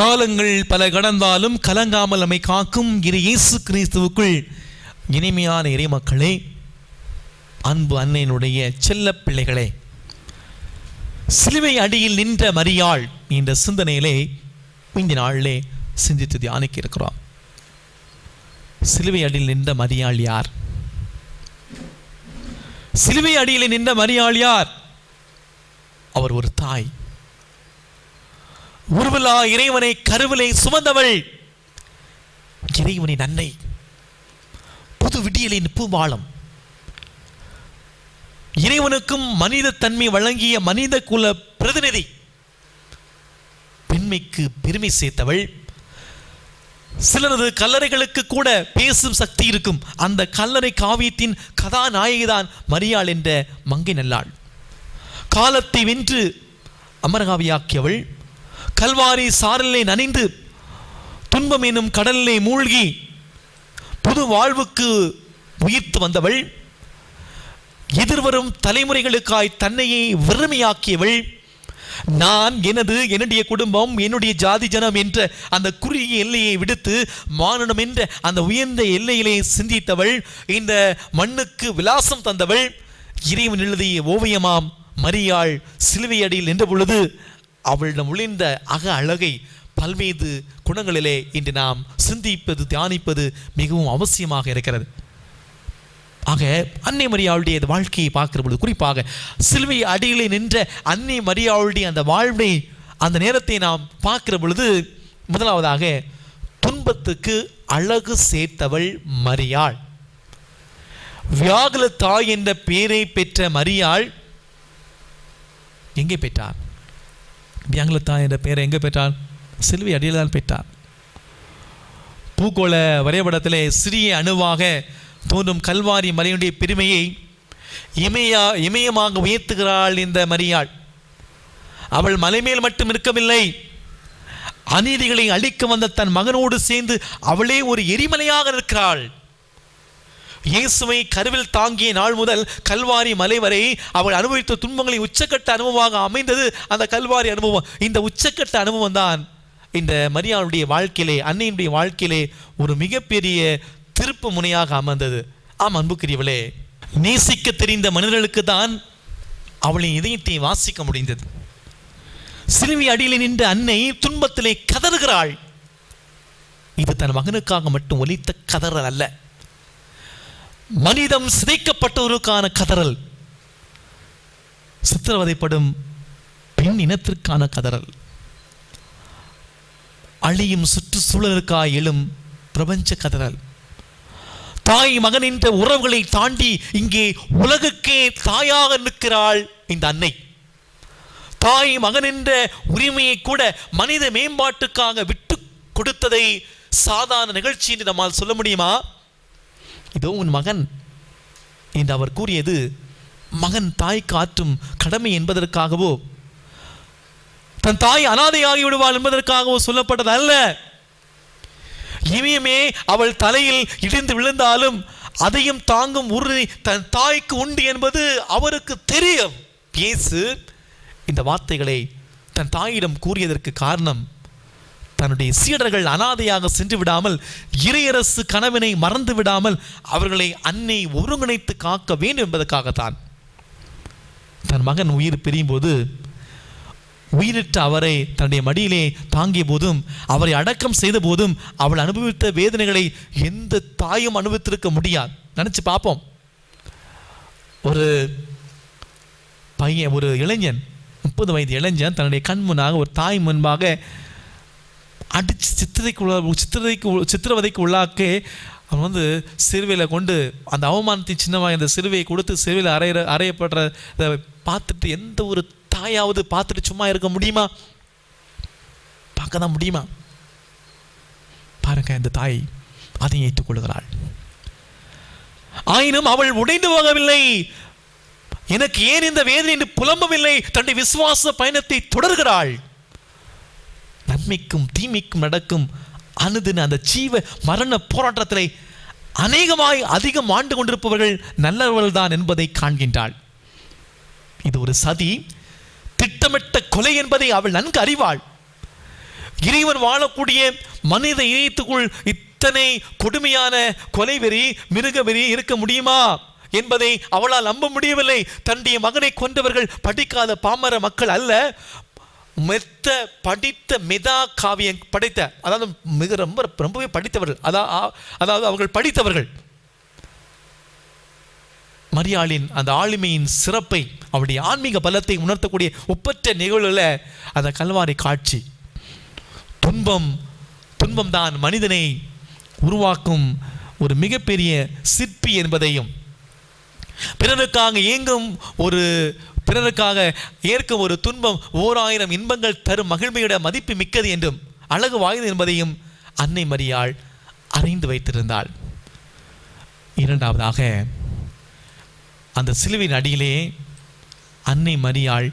காலங்கள் பல கடந்தாலும் கலங்காமல் அமை காக்கும் இரு இயேசு கிறிஸ்துவுக்குள் இனிமையான இறைமக்களே அன்பு அன்னையினுடைய செல்ல பிள்ளைகளே சிலுவை அடியில் நின்ற மரியாள் என்ற சிந்தனையிலே இந்த நாளிலே சிந்தித்து தியானிக்க இருக்கிறோம் சிலுவை அடியில் நின்ற மரியாள் யார்? சிலுவை அடியில் நின்ற மரியாள் யார்? அவர் ஒரு தாய். உருவலா இறைவனை கருவிலை சுமந்தவள். இறைவனின் அன்னை புது விடியலின் பூபாலம் இறைவனுக்கும் மனித தன்மை வழங்கிய மனித குல பிரதிநிதி. பெண்மைக்கு பெருமை சேர்த்தவள். சிலரது கல்லறைகளுக்கு கூட பேசும் சக்தி இருக்கும். அந்த கல்லறை காவியத்தின் கதாநாயகிதான் மரியாள் என்ற மங்கை நல்லாள். காலத்தை வென்று அமரகாவியாக்கியவள். கல்வாரி சாரலை நனைந்து துன்பம் எனும் கடலிலே மூழ்கி புது வாழ்வுக்கு உயிர்த்து வந்தவள் எதிர்வரும் தலைமுறைகளுக்காய் தன்னையே வெறுமையாக்கியவள். நான் எனது என்னுடைய குடும்பம் என்னுடைய ஜாதி ஜனம் என்ற அந்த குறுகிய எல்லையை விடுத்து மானுடம் என்ற அந்த உயர்ந்த எல்லையிலே சிந்தித்தவள் இந்த மண்ணுக்கு விலாசம் தந்தவள். இறைவன் எழுதிய ஓவியமாம் மரியாள் சிலுவையடியில் நின்ற பொழுது அவளிடம் ஒளிந்த அக அழகை பல்வேறு குணங்களிலே இன்று நாம் சிந்திப்பது தியானிப்பது மிகவும் அவசியமாக இருக்கிறது. ஆக அன்னை மரியாளுடைய வாழ்க்கையை பார்க்கிற பொழுது குறிப்பாக சிலுவை அடியிலே நின்ற அன்னை மரியாளுடைய அந்த வாழ்வை அந்த நேரத்தை நாம் பார்க்கிற பொழுது முதலாவதாக துன்பத்துக்கு அழகு சேர்த்தவள் மரியாள். வியாகுல தாய் என்ற பெயரை பெற்ற மரியாள் எங்கே பெற்றார்? வியாகுல என்ற பெயரை எங்கே பெற்றார் சிலுவை அடியில் தான் பெற்றார். பூகோள வரைபடத்திலே சிறிய அணுவாக தோன்றும் கல்வாரி மலையுடைய பெருமையை இமையா இமயமாக உயர்த்துகிறாள் இந்த மரியாள். அவள் மலைமேல் மட்டும் இருக்கவில்லை. அநீதிகளை அழிக்க வந்த தன் மகனோடு சேர்ந்து அவளே ஒரு எரிமலையாக இருக்கிறாள் இயேசுவை கருவில் தாங்கிய நாள் முதல் கல்வாரி மலை வரை அவள் அனுபவித்த துன்பங்களை உச்சக்கட்ட அனுபவமாக அமைந்தது அந்த கல்வாரி அனுபவம். இந்த உச்சக்கட்ட அனுபவம் தான் இந்த மரியாளுடைய வாழ்க்கையிலே அன்னையினுடைய வாழ்க்கையிலே ஒரு மிகப்பெரிய திருப்பு முனையாக அமர்ந்தது. ஆம் அன்புக்குரியவளே நேசிக்க தெரிந்த மனிதர்களுக்கு தான் அவளின் இதயத்தை வாசிக்க முடிந்தது. சிறுமி அடியில் நின்ற அன்னை துன்பத்திலே கதறுகிறாள். இது தன் மகனுக்காக மட்டும் ஒலித்த கதறல் அல்ல. மனிதம் சிதைக்கப்பட்டவருக்கான கதறல். சித்திரவதைப்படும் பெண் இனத்திற்கான கதறல். அழியும் சுற்றுச்சூழலுக்காய் எழும் பிரபஞ்ச கதறல். தாய் மகனின்ற உறவுகளை தாண்டி இங்கே உலகுக்கே தாயாக நிற்கிறாள் இந்த அன்னை. தாய் மகன் என்ற உரிமையை கூட மனித மேம்பாட்டுக்காக விட்டு கொடுத்ததை சாதாரண நிகழ்ச்சி என்று நம்மால் சொல்ல முடியுமா? இதோ உன் மகன் என்று அவர் கூறியது மகன் தாய் காற்றும் கடமை என்பதற்காகவோ தன் தாய் அனாதையாகி விடுவாள் என்பதற்காகவோ சொல்லப்பட்டது அல்ல. இமயமே அவள் தலையில் இடிந்து விழுந்தாலும் அதையும் தாங்கும் உறுதி தன் தாய்க்கு உண்டு என்பது அவருக்கு தெரியும். இயேசு இந்த வார்த்தைகளை தன் தாயிடம் கூறியதற்கு காரணம் தன்னுடைய சீடர்கள் அனாதையாக சென்று விடாமல் இறையரசு கனவினை மறந்து விடாமல் அவர்களை அன்னை ஒருங்கிணைத்து காக்க வேண்டும் என்பதற்காகத்தான். தன் மகன் உயிர் பிரியும் போது உயிரிட்ட அவரை தன்னுடைய மடியிலே தாங்கிய போதும் அவரை அடக்கம் செய்த போதும் அவள் அனுபவித்த வேதனைகளை எந்த தாயும் அனுபவித்திருக்க முடியாது. நினச்சி பார்ப்போம். ஒரு பையன் ஒரு இளைஞன் முப்பது வயது இளைஞன் தன்னுடைய கண் முன்னாக ஒரு தாய் முன்பாக அடிச்சு சித்திரைக்கு உள்ள சித்திரைக்கு சித்திரவதைக்கு உள்ளாக்க அவன் வந்து சிறுவையில் கொண்டு அந்த அவமானத்தை சின்னமாக இந்த சிறுவையை கொடுத்து சிறுவையில் அறையிற அறையப்படுறத பார்த்துட்டு எந்த ஒரு தாயாவது பார்த்துட்டு சும்மா இருக்க முடியுமா? பார்க்க தான் முடியுமா? பாருங்க இந்த தாய் அதை ஏற்றுக்கொள்கிறாள் ஆயினும் அவள் உடைந்து போகவில்லை. எனக்கு ஏன் இந்த வேதனை என்று புலம்பவில்லை? தன்னுடைய விசுவாச பயணத்தை தொடர்கிறாள். நன்மைக்கும் தீமைக்கும் நடக்கும். அனுதின அந்த ஜீவ மரண போராட்டத்திலே அநேகமாய் அதிகம் ஆண்டு கொண்டிருப்பவர்கள் நல்லவர்கள் தான் என்பதை காண்கின்றாள். இது ஒரு சதி திட்டமிட்ட கொலை என்பதை அவள் நன்கு அறிவாள். இறைவன் வாழக்கூடிய மனித இணையத்துக்குள் இத்தனை கொடுமையான கொலை வெறி மிருக வெறி இருக்க முடியுமா என்பதை அவளால் நம்ப முடியவில்லை. தன்னுடைய மகனை கொண்டவர்கள் படிக்காத பாமர மக்கள் அல்ல மெத்த படித்த மெதா காவியம் படைத்த அதாவது மிக ரொம்ப ரொம்பவே படித்தவர்கள் அதாவது அதாவது அவர்கள் படித்தவர்கள். மரியாளின் அந்த ஆளுமையின் சிறப்பை அவருடைய ஆன்மீக பலத்தை உணர்த்தக்கூடிய ஒப்பற்ற நிகழ்வுல அந்த கல்வாரி காட்சி. துன்பம் துன்பம் தான் மனிதனை உருவாக்கும் ஒரு மிகப்பெரிய சிற்பி என்பதையும் பிறருக்காக இயங்கும் ஒரு பிறருக்காக ஏற்கும் ஒரு துன்பம் ஓர் ஆயிரம் இன்பங்கள் தரும் மகிழ்மையோட மதிப்பு மிக்கது என்றும் அழகு வாய்ந்தது என்பதையும் அன்னை மரியாள் அறிந்து வைத்திருந்தாள். இரண்டாவதாக அந்த சிலுவின் அடியிலே அன்னை மரியாள்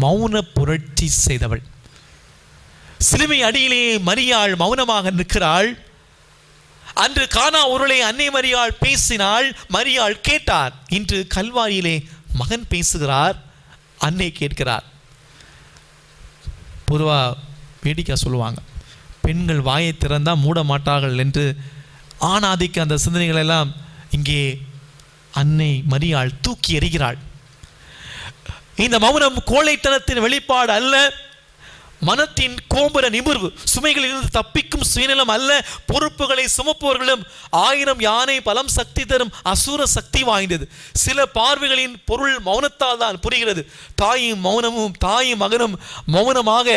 மௌன புரட்சி செய்தவள். சிலுவை அடியிலே மரியாள் மௌனமாக நிற்கிறாள். அன்று கானா உருளை அன்னை மரியாள் பேசினாள் மரியாள் கேட்டார். இன்று கல்வாரியிலே மகன் பேசுகிறார் அன்னை கேட்கிறார். பொதுவாக வேடிக்கை சொல்லுவாங்க. பெண்கள் வாயை திறந்தால் மூட மாட்டார்கள் என்று ஆணாதிக்க அந்த சிந்தனைகளெல்லாம் இங்கே அன்னை மரியாள் தூக்கி எறிகிறாள். இந்த மௌனம் கோழைத்தனத்தின் வெளிப்பாடு அல்ல. மனத்தின் கோபுர நிமிர்வு சுமைகளிலிருந்து தப்பிக்கும் சுயநலம் அல்ல. பொறுப்புகளை சுமப்பவர்களும் ஆயிரம் யானை பலம் சக்தி தரும் அசுர சக்தி வாய்ந்தது. சில பார்வைகளின் பொருள் மௌனத்தால் தான் புரிகிறது. தாயும் மௌனமும் தாயும் மகனும் மௌனமாக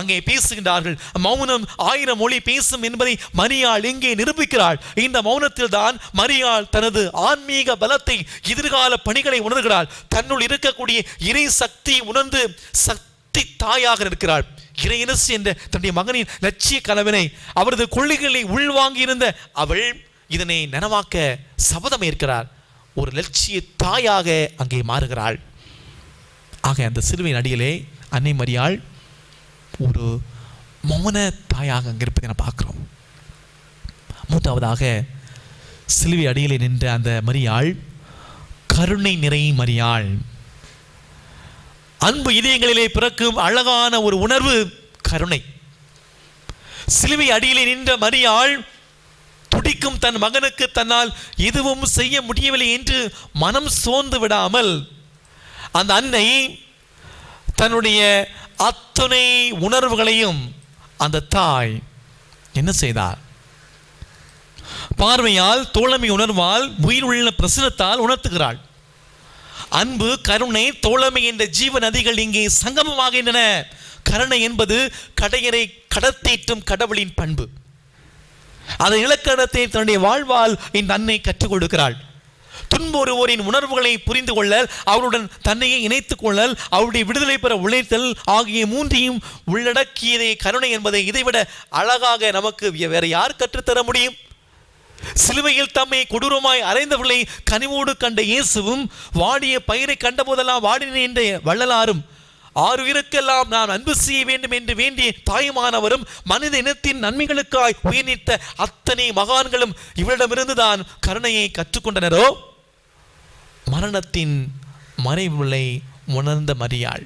அங்கே பேசுகின்றார்கள். மௌனம் ஆயிரம் மொழி பேசும் என்பதை மரியாள் இங்கே நிரூபிக்கிறாள்? இந்த மௌனத்தில் தான் மரியாள் தனது ஆன்மீக பலத்தை எதிர்கால பணிகளை உணர்கிறாள். தன்னுள் இருக்கக்கூடிய இறை சக்தி உணர்ந்து சக்தி தாயாக இருக்கிறாள். இறையரசு என்ற தன்னுடைய மகனின் லட்சிய கனவினை அவரது கொள்கைகளை உள்வாங்கியிருந்த அவள் இதனை நனவாக்க சபதம் ஏற்கிறாள் ஒரு லட்சிய தாயாக அங்கே மாறுகிறாள். ஆக அந்த சிறுவையின் அடியிலே அன்னை மரியாள் ஒரு மௌன தாயாக அங்கே இருப்பதை நான் பார்க்குறோம். மூன்றாவதாக சிலுவை அடியிலே நின்ற அந்த மரியாள் கருணை நிறை மரியாள். அன்பு இதயங்களிலே பிறக்கும் அழகான ஒரு உணர்வு கருணை. சிலுவை அடியிலே நின்ற மரியாள் துடிக்கும் தன் மகனுக்கு தன்னால் எதுவும் செய்ய முடியவில்லை என்று மனம் சோர்ந்து விடாமல் அந்த அன்னை தன்னுடைய அத்துணை உணர்வுகளையும் அந்த தாய் என்ன செய்தார் பார்வையால் தோழமை உணர்வால் உயிர் உள்ள பிரசனத்தால் உணர்த்துகிறாள். அன்பு கருணை தோழமை என்ற ஜீவ நதிகள் இங்கே சங்கமமாகின்றன. கருணை என்பது கடையரை கடத்தேற்றும் கடவுளின் பண்பு. அதை இலக்கணத்தை தன்னுடைய வாழ்வால் இந்த அன்னை கற்றுக் கொடுக்கிறாள். துன்புறுவோரின் உணர்வுகளை புரிந்து கொள்ளல் அவருடன் தன்னையே இணைத்துக் கொள்ளல் அவருடைய விடுதலை பெற உழைத்தல் ஆகிய மூன்றையும் உள்ளடக்கியதே கருணை என்பதை இதைவிட அழகாக நமக்கு வேற யார் கற்றுத்தர முடியும்? சிலுவையில் தம்மை கொடூரமாய் அறைந்தவர்களை கனிவோடு கண்ட இயேசுவும் வாடிய பயிரை கண்டபோதெல்லாம் வாடினேன் என்ற வள்ளலாரும் ஆறுயிருக்கெல்லாம் நான் அன்பு செய்ய வேண்டும் என்று வேண்டிய தாயுமானவரும் மனித இனத்தின் நன்மைகளுக்காய் உயிர்நீத்த அத்தனை மகான்களும் இவரிடமிருந்து தான் கருணையை கற்றுக்கொண்டனரோ? மரணத்தின் மறைவுளை உணர்ந்த மரியாள்.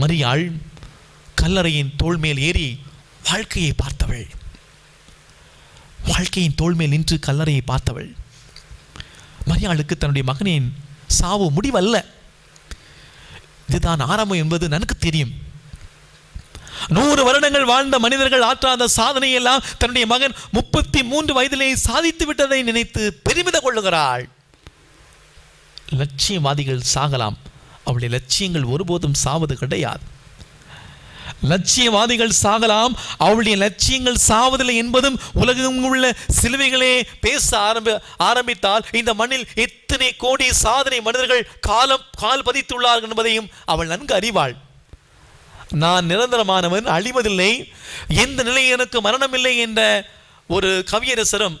மரியாள் கல்லறையின் தோல் மேல் ஏறி வாழ்க்கையை பார்த்தவள். வாழ்க்கையின் தோல்மையில் நின்று கல்லறையை பார்த்தவள். மரியாளுக்கு தன்னுடைய மகனின் சாவு முடிவல்ல. இதுதான் ஆரம்பம் என்பது எனக்கு தெரியும். நூறு வருடங்கள் வாழ்ந்த மனிதர்கள் ஆற்றாத சாதனையெல்லாம் தன்னுடைய மகன் முப்பத்தி மூன்று வயதிலே சாதித்து விட்டதை நினைத்து பெருமித கொள்ளுகிறாள். லட்சியவாதிகள் சாகலாம். அவளுடைய லட்சியங்கள் ஒருபோதும் சாவது கிடையாது. லட்சியவாதிகள் சாகலாம். அவளுடைய லட்சியங்கள் சாவதில்லை என்பதும் உலகம் உள்ள சிலுவைகளே பேச ஆரம்பி ஆரம்பித்தால் இந்த மண்ணில் எத்தனை கோடி சாதனை மனிதர்கள் காலம் கால் பதித்துள்ளார்கள் என்பதையும் அவள் நன்கு அறிவாள். நான் நிரந்தரமானவன் அழிவதில்லை. எந்த நிலை எனக்கு மரணமில்லை என்ற ஒரு கவியரசரும்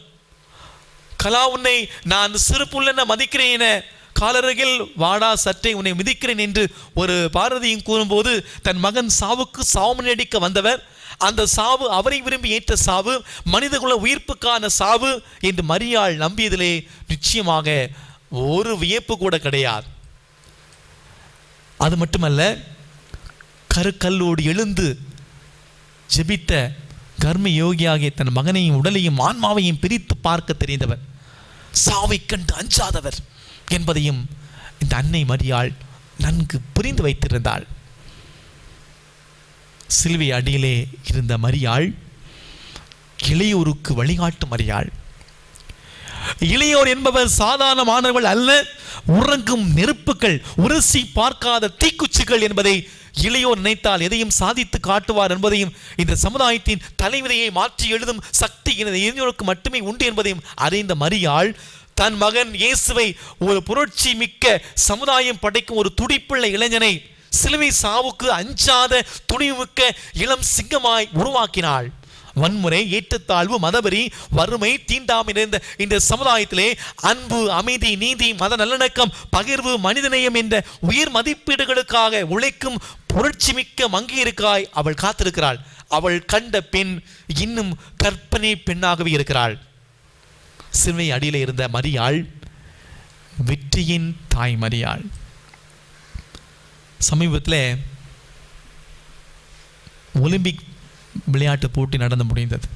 கலா உன்னை நான் சிறுப்புள்ள மதிக்கிறேன் என காலருகில் வாடா சற்றே உன்னை மிதிக்கிறேன் என்று ஒரு பாரதியும் கூறும்போது தன் மகன் சாவுக்கு சாவு அடிக்க வந்தவர். அந்த சாவு அவரை விரும்பி ஏற்ற சாவு மனிதகுல உயிர்ப்புக்கான சாவு என்று மரியாள் நம்பியதிலே நிச்சயமாக ஒரு வியப்பு கூட கிடையாது. அது மட்டுமல்ல கருக்கல்லோடு எழுந்து ஜெபித்த கர்ம யோகியாகிய தன் மகனையும் உடலையும் ஆன்மாவையும் பிரித்து பார்க்க தெரிந்தவர். சாவை கண்டு அஞ்சாதவர். என்பதையும் இந்த அன்னை மரியாள் நன்கு புரிந்து வைத்திருந்தாள். சிலுவை அடியிலே இருந்த மரியாள் இளையோருக்கு வழிகாட்டும் மரியாள். இளையோர் என்பவர் சாதாரணமானவர்கள் அல்ல உறங்கும் நெருப்புகள் உரசி பார்க்காத தீக்குச்சிகள் என்பதை இளையோர் நினைத்தால் எதையும் சாதித்து காட்டுவார் என்பதையும் இந்த சமுதாயத்தின் தலைவிதையை மாற்றி எழுதும் சக்தி இந்த இளைஞருக்கு மட்டுமே உண்டு என்பதையும் அறிந்த மரியாள் தன் மகன் இயேசுவை ஒரு புரட்சி மிக்க சமுதாயம் படைக்கும் ஒரு துடிப்புள்ள இளைஞனை சிலுவை சாவுக்கு அஞ்சாத துணிவுமிக்க இளம் சிங்கமாய் உருவாக்கினாள். வன்முறை ஏற்றத்தாழ்வு மதவெறி வறுமை தீண்டாமை நிறைந்த இந்த சமுதாயத்திலே அன்பு அமைதி நீதி மத நல்லிணக்கம் பகிர்வு மனிதநேயம் என்ற உயிர் மதிப்பீடுகளுக்காக உழைக்கும் புரட்சிமிக்க மங்கையருக்காய் அவள் காத்திருக்கிறாள். அவள் கண்ட பெண் இன்னும் கற்பனை பெண்ணாகவே இருக்கிறாள். சிலுவை அடியில் இருந்த மரியாள் வெற்றியின் தாய் மரியாள். சமீபத்தில் ஒலிம்பிக் விளையாட்டு போட்டி நடந்து முடிந்தது.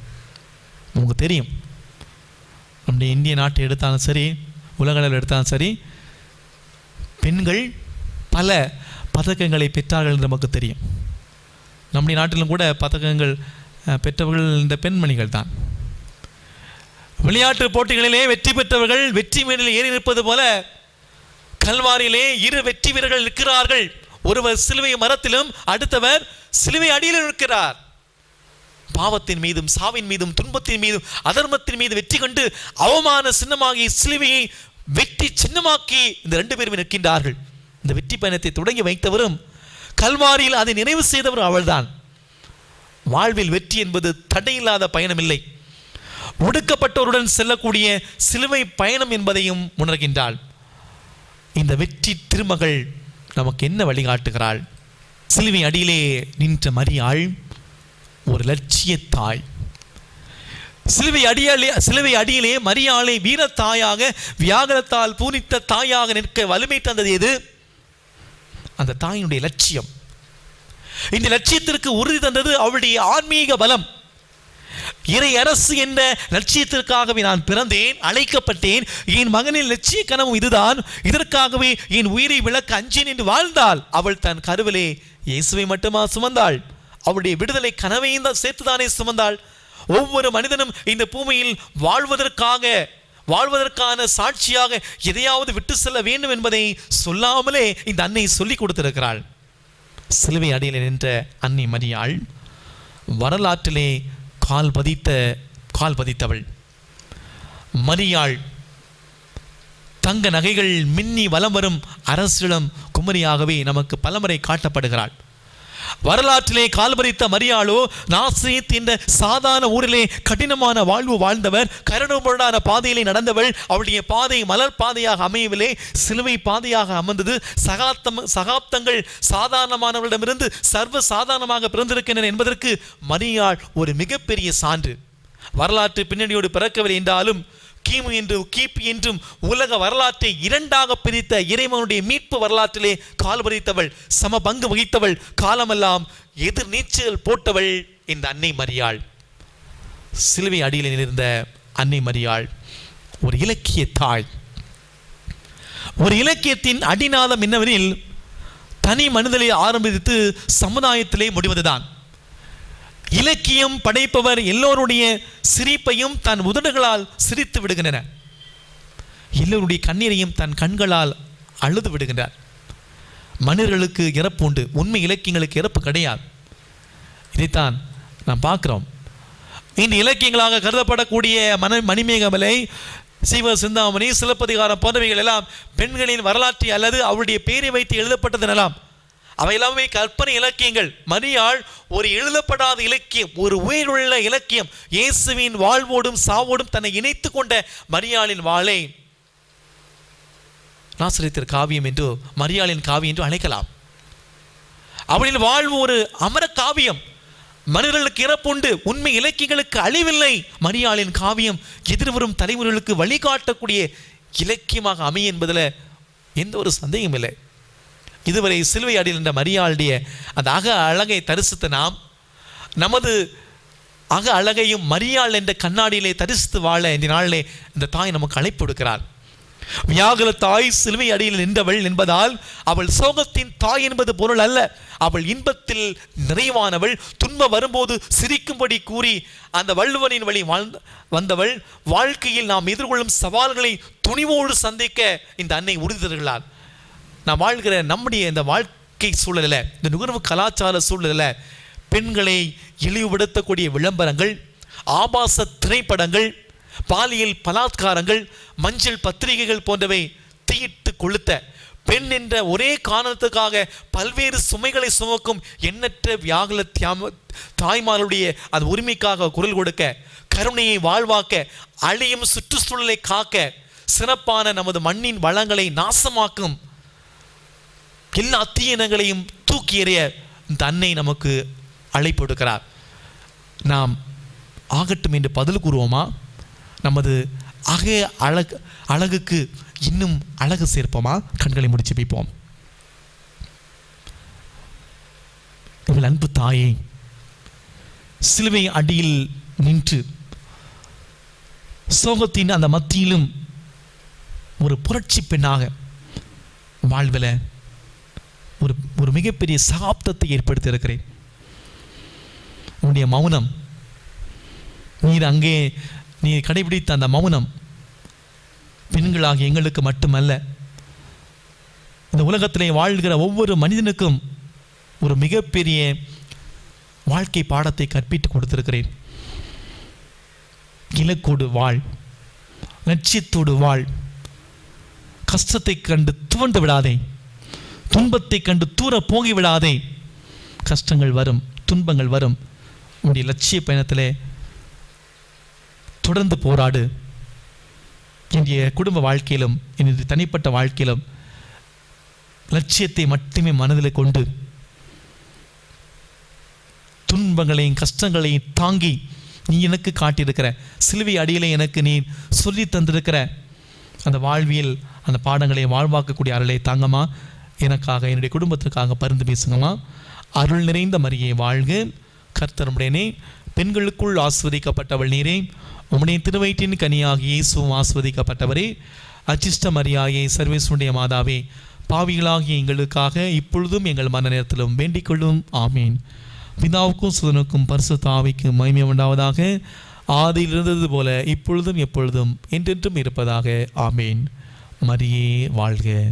உங்களுக்கு தெரியும். நம்முடைய இந்திய நாட்டை எடுத்தாலும் சரி உலகளவில் எடுத்தாலும் சரி பெண்கள் பல பதக்கங்களை பெற்றார்கள் என்று நமக்கு தெரியும். நம்முடைய நாட்டிலும் கூட பதக்கங்கள் பெற்றவர்கள் இந்த பெண்மணிகள் தான். விளையாட்டு போட்டிகளிலே வெற்றி பெற்றவர்கள் வெற்றி மேலில் ஏறி இருப்பது போல கல்வாரியிலே இரு வெற்றி வீரர்கள் நிற்கிறார்கள். ஒருவர் சிலுவை மரத்திலும் அடுத்தவர் சிலுவை அடியில் இருக்கிறார் பாவத்தின் மீதும் சாவின் மீதும் துன்பத்தின் மீதும் அதர்மத்தின் மீது வெற்றி கண்டு அவமான சின்னமாகி சிலுவையை வெற்றி சின்னமாக்கி இந்த ரெண்டு பேரும் நிற்கின்றார்கள். இந்த வெற்றி பயணத்தை தொடங்கி வைத்தவரும் கல்வாரியில் அதை நிறைவு செய்தவரும் அவள்தான். வாழ்வில் வெற்றி என்பது தடையில்லாத பயணமில்லை. ஒடுக்கப்பட்டோருடன் செல்லக்கூடிய சிலுவை பயணம் என்பதையும் உணர்கின்றாள். இந்த வெற்றி திருமகள் நமக்கு என்ன வழிகாட்டுகிறாள்? சிலுவை அடியிலே நின்ற மரியாள் ஒரு லட்சிய தாய். சிலுவை அடியாலே சிலுவை அடியிலே மரியாளை வீரத்தாயாக வியாகரத்தால் பூனித்த தாயாக நிற்க வலிமை தந்தது எது? அந்த தாயினுடைய லட்சியம். இந்த லட்சியத்திற்கு உறுதி தந்தது அவளுடைய ஆன்மீக பலம். இறை அரசு என்ற லட்சியத்திற்காகவே நான் பிறந்தேன் அழைக்கப்பட்டேன். என் மகனின் லட்சிய கனவும் இதுதான். இதற்காகவே என் உயிரை விளக்க அஞ்சேன் என்று வாழ்ந்தாள். அவள் தன் கருவிலே இயேசுவை மட்டுமா சுமந்தாள்? அவளுடைய விடுதலை கனவையும் தான் சேர்த்துதானே சுமந்தாள்? ஒவ்வொரு மனிதனும் இந்த பூமியில் வாழ்வதற்காக வாழ்வதற்கான சாட்சியாக எதையாவது விட்டு செல்ல வேண்டும் என்பதை சொல்லாமலே இந்த அன்னை சொல்லி கொடுத்திருக்கிறாள். சிலுவை அடியில் நின்ற அன்னை மரியாள் வரலாற்றிலே கால் பதித்த கால் பதித்தவள். மரியாள் தங்க நகைகள் மின்னி வலம் வரும் அரசிடம் குமரியாகவே நமக்கு பலமுறை காட்டப்படுகிறாள். வரலாற்றிலே கால்பறித்த மரியாளோ நாசித் என்ற சாதாரண ஊரிலே கடினமான வாழ்வு வாழ்ந்தவர் கரடுமுரடான பாதையிலே நடந்தவள் அவளுடைய பாதை மலர் பாதையாக அமையவில்லை. சிலுவை பாதையாக அமர்ந்தது. சகாப்தம் சகாப்தங்கள் சாதாரணமானவர்களிடமிருந்து சர்வ சாதாரணமாக பிறந்திருக்கின்றன என்பதற்கு மரியாள் ஒரு மிகப்பெரிய சான்று. வரலாற்று பின்னணியோடு பிறக்கவில்லை என்றாலும் கிமு என்றும் கிபி என்றும் உலக வரலாற்றை இரண்டாக பிரித்த இறைவனுடைய மீட்பு வரலாற்றிலே கால் பதித்தவள் சம பங்கு வகித்தவள் காலமெல்லாம் எதிர் நீச்சல் போட்டவள் இந்த அன்னை மரியாள். சிலுவை அடியில் இருந்த அன்னை மரியாள் ஒரு இலக்கிய தாய். ஒரு இலக்கியத்தின் அடிநாதம் என்னவெனில் தனி மனிதனை ஆரம்பித்து சமுதாயத்திலே முடிவதுதான். இலக்கியம் படைப்பவர் எல்லோருடைய சிரிப்பையும் தன் உதடுகளால் சிரித்து விடுகின்றன. எல்லோருடைய கண்ணீரையும் தன் கண்களால் அழுது விடுகின்றார். மனிதர்களுக்கு இறப்பு உண்டு உண்மை இலக்கியங்களுக்கு இறப்பு கிடையாது. இதைத்தான் நாம் பார்க்கிறோம். இந்த இலக்கியங்களாக கருதப்படக்கூடிய மன மணிமேகமலை சிவ சிந்தாமணி சிலப்பதிகாரம் போன்றவைகள் எல்லாம் பெண்களின் வரலாற்றை அல்லது அவருடைய பெயரை வைத்து எழுதப்பட்டதெல்லாம் அவை எல்லாமே கற்பனை இலக்கியங்கள். மரியாள் ஒரு எழுதப்படாத இலக்கியம் ஒரு உயிருள்ள இலக்கியம். இயேசுவின் வாழ்வோடும் சாவோடும் தன்னை இணைத்து கொண்ட மரியாளின் வாழை நாசரித்திர் காவியம் என்று மரியாளின் காவியம் என்று அழைக்கலாம். அவளின் வாழ்வு ஒரு அமர காவியம். மனிதர்களுக்கு இறப்புண்டு உண்மை இலக்கியங்களுக்கு அழிவில்லை. மரியாளின் காவியம் எதிர்வரும் தலைமுறைகளுக்கு வழிகாட்டக்கூடிய இலக்கியமாக அமையும் என்பதில் எந்த ஒரு சந்தேகமும் இல்லை. இதுவரை சிலுவை அடியில் என்ற மரியாளுடைய அந்த அக அழகை தரிசித்த நாம் நமது அக அழகையும் மரியாள் என்ற கண்ணாடியிலே தரிசித்து வாழ இந்த நாளிலே இந்த தாய் நமக்கு அழைப்பு கொடுக்கிறார் வியாகுல தாய் சிலுவை அடியில் நின்றவள் என்பதால் அவள் சோகத்தின் தாய் என்பது பொருள் அல்ல. அவள் இன்பத்தில் நிறைவானவள். துன்பம் வரும்போது சிரிக்கும்படி கூறி அந்த வள்ளுவனின் வழி வாழ்ந்த வந்தவள். வாழ்க்கையில் நாம் எதிர்கொள்ளும் சவால்களை துணிவோடு சந்திக்க இந்த அன்னை உறுதி தருகிறாள் நான் வாழ்கிற நம்முடைய இந்த வாழ்க்கை சூழலில் இந்த நுகர்வு கலாச்சார சூழலில் பெண்களை இழிவுபடுத்தக்கூடிய விளம்பரங்கள் ஆபாச திரைப்படங்கள் பாலியல் பலாத்காரங்கள் மஞ்சள் பத்திரிகைகள் போன்றவை தீயிட்டு கொளுத்த பெண் என்ற ஒரே காரணத்துக்காக பல்வேறு சுமைகளை சுமக்கும் எண்ணற்ற வியாகுல தியாம தாய்மாருடைய அந்த உரிமைக்காக குரல் கொடுக்க கருணையை வாழ்வாக்க அழியும் சுற்றுச்சூழலை காக்க சிறப்பான நமது மண்ணின் வளங்களை நாசமாக்கும் எல்லா தீயினங்களையும் தூக்கி எறிய இந்த அன்னை நமக்கு அழைப்பு எடுக்கிறார் நாம் ஆகட்டும் என்று பதில் கூறுவோமா? நமது அக அழகு அழகுக்கு இன்னும் அழகு சேர்ப்போமா? கண்களை முடிச்சு வைப்போம் இவள் அன்பு தாயே சிலுவை அடியில் நின்று சோகத்தின் அந்த மத்தியிலும் ஒரு புரட்சி பெண்ணாக வாழ்வில் ஒரு ஒரு மிகப்பெரிய சாப்தத்தை ஏற்படுத்தி இருக்கிறேன் உன்னுடைய மௌனம். நீர் அங்கே நீ கடைபிடித்த அந்த மௌனம் பெண்களாக எங்களுக்கு மட்டுமல்ல. இந்த உலகத்திலே வாழ்கிற ஒவ்வொரு மனிதனுக்கும் ஒரு மிகப்பெரிய வாழ்க்கை பாடத்தை கற்பித்து கொடுத்திருக்கிறேன். இலக்கோடு வாழ் லட்சியத்தோடு வாழ் கஷ்டத்தை கண்டு துவண்டு விடாதே. துன்பத்தை கண்டு தூர போகி விடாதே கஷ்டங்கள் வரும் துன்பங்கள் வரும். உன்னுடைய லட்சிய பயணத்திலே தொடர்ந்து போராடு. என்னுடைய குடும்ப வாழ்க்கையிலும் என்னுடைய தனிப்பட்ட வாழ்க்கையிலும் லட்சியத்தை மட்டுமே மனதில் கொண்டு துன்பங்களையும் கஷ்டங்களையும் தாங்கி நீ எனக்கு காட்டியிருக்கிற சிலுவை அடியிலே எனக்கு நீ சொல்லி தந்திருக்கிற அந்த வாழ்வியல் அந்த பாடங்களை வாழ்வாக்கக்கூடிய அருளை தாங்கம்மா. எனக்காக என்னுடைய குடும்பத்திற்காக பரிந்து பேசுங்கம்மா. அருள் நிறைந்த மரியை வாழ்க. கர்த்தருடையனே பெண்களுக்குள் ஆஸ்வதிக்கப்பட்டவள் நீரே. உம்முடைய திருவயிற்றின் கனியாகி இயேசுவும் ஆஸ்வதிக்கப்பட்டவரே அச்சிஷ்ட மரியாயை சர்வேசுடைய மாதாவே பாவிகளாகிய எங்களுக்காக இப்பொழுதும் எங்கள் மன நேரத்திலும் வேண்டிக் கொள்ளும். ஆமீன். பிதாவுக்கும் சுதனுக்கும் பரிசு தாவிக்கும் மகிமை உண்டாவதாக. ஆதியில் இருந்தது போல இப்பொழுதும் எப்பொழுதும் என்றென்றும் இருப்பதாக. ஆமீன். மரியே வாழ்க.